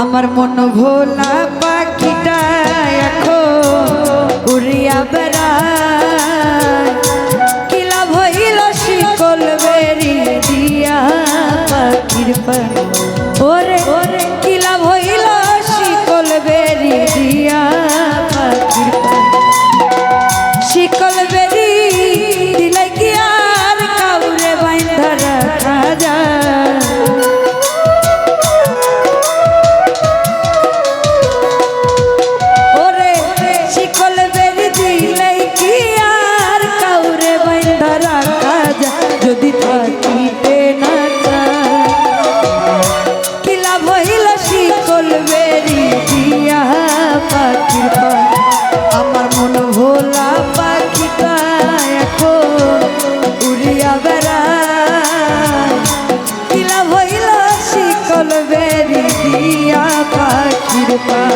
আমার মন ভোলা পাখিটা এখন উড়িয়া বেড়ায়। কিলা ভইল শিকল বেরিয়ে দিয়া পাখির পায় ওরে ওরে কিলা যদি থাকিতে না চায়। কি লাভ হইল শিকল বেরি দিয়া পায়? আমার মন ভোলা পাখিটা এখন, উড়িয়া বেড়ায়। কি লাভ হইল শিকল বেরি দিয়া পাখির পায়?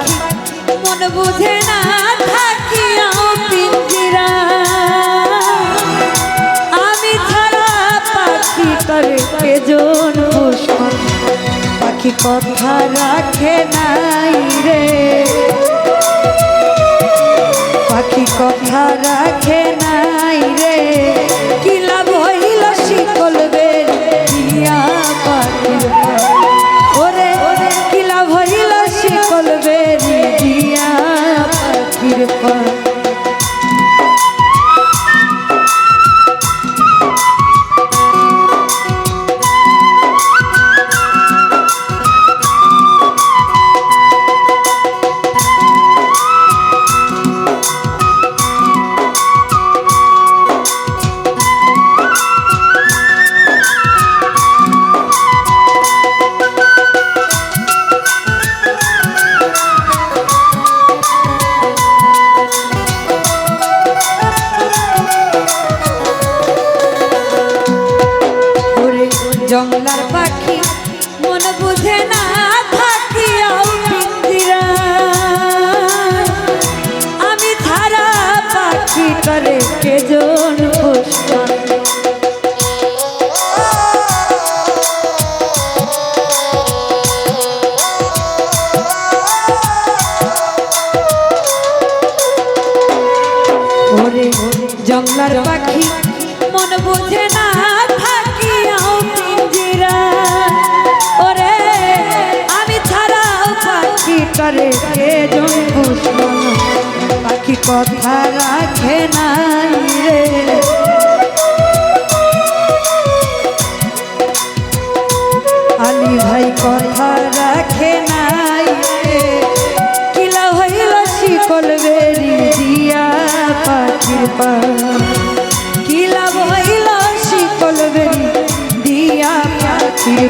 বুঝে না থাকিয়া পিঞ্জিরা আমি ছাড়া পাখি করে কেজন পুষ্পন পাখি কথা রাখে নাই রে। পাখি কথা রাখে নাই রে। কি লাভ হইল শিকল বের? দিয়া পাখির মন বুঝে না পিঞ্জিরা আমি ছাড়া পাখি করে জংলার পাখি মন বুঝে না করে পুষ্পন পাখি কথা রাখে নাই রে। আলী ভাই কথা রাখে নাই কিলা হইল শিকল বেরি দিয়া পাখির পা কিলা হইল শিকল বেরি দিয়া পাখির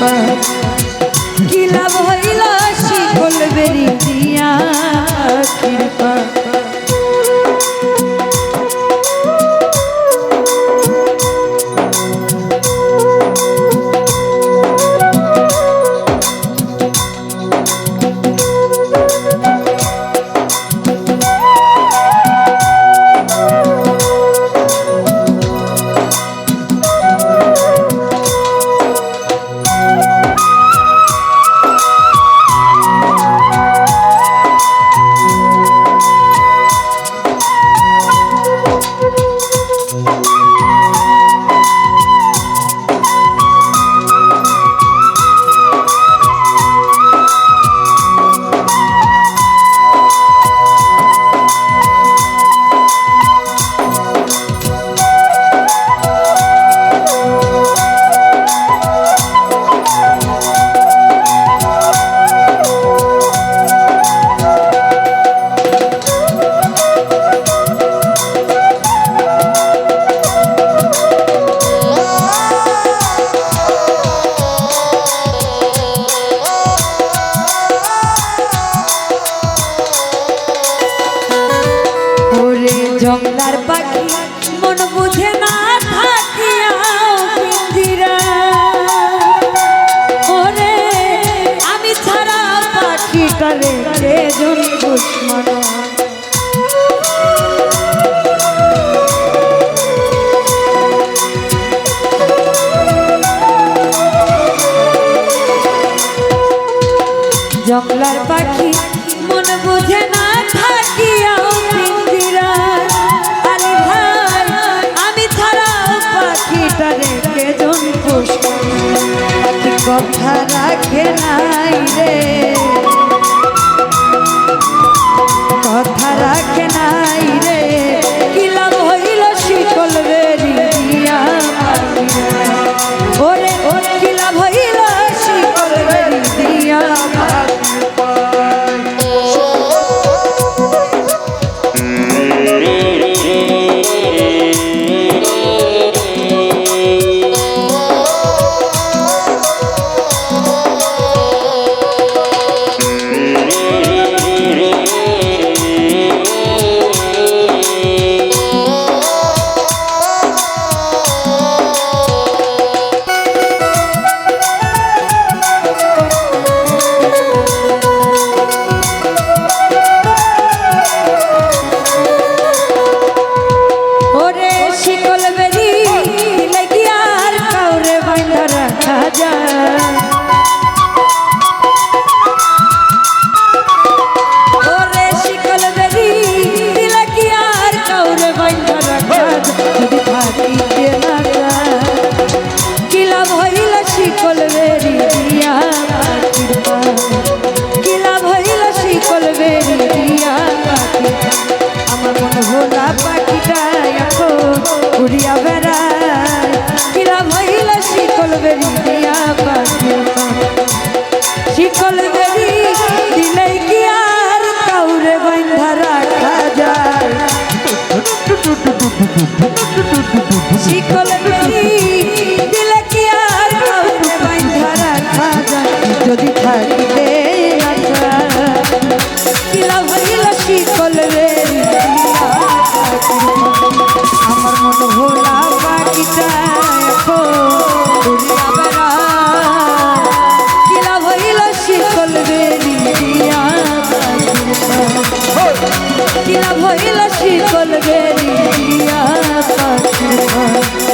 পাত কিলা বইলা শিকল বেরি দিয়া? কৃপা কথা রাখে নাই রে। দেখিলা ভইল শিকল বেরিয়া পাখি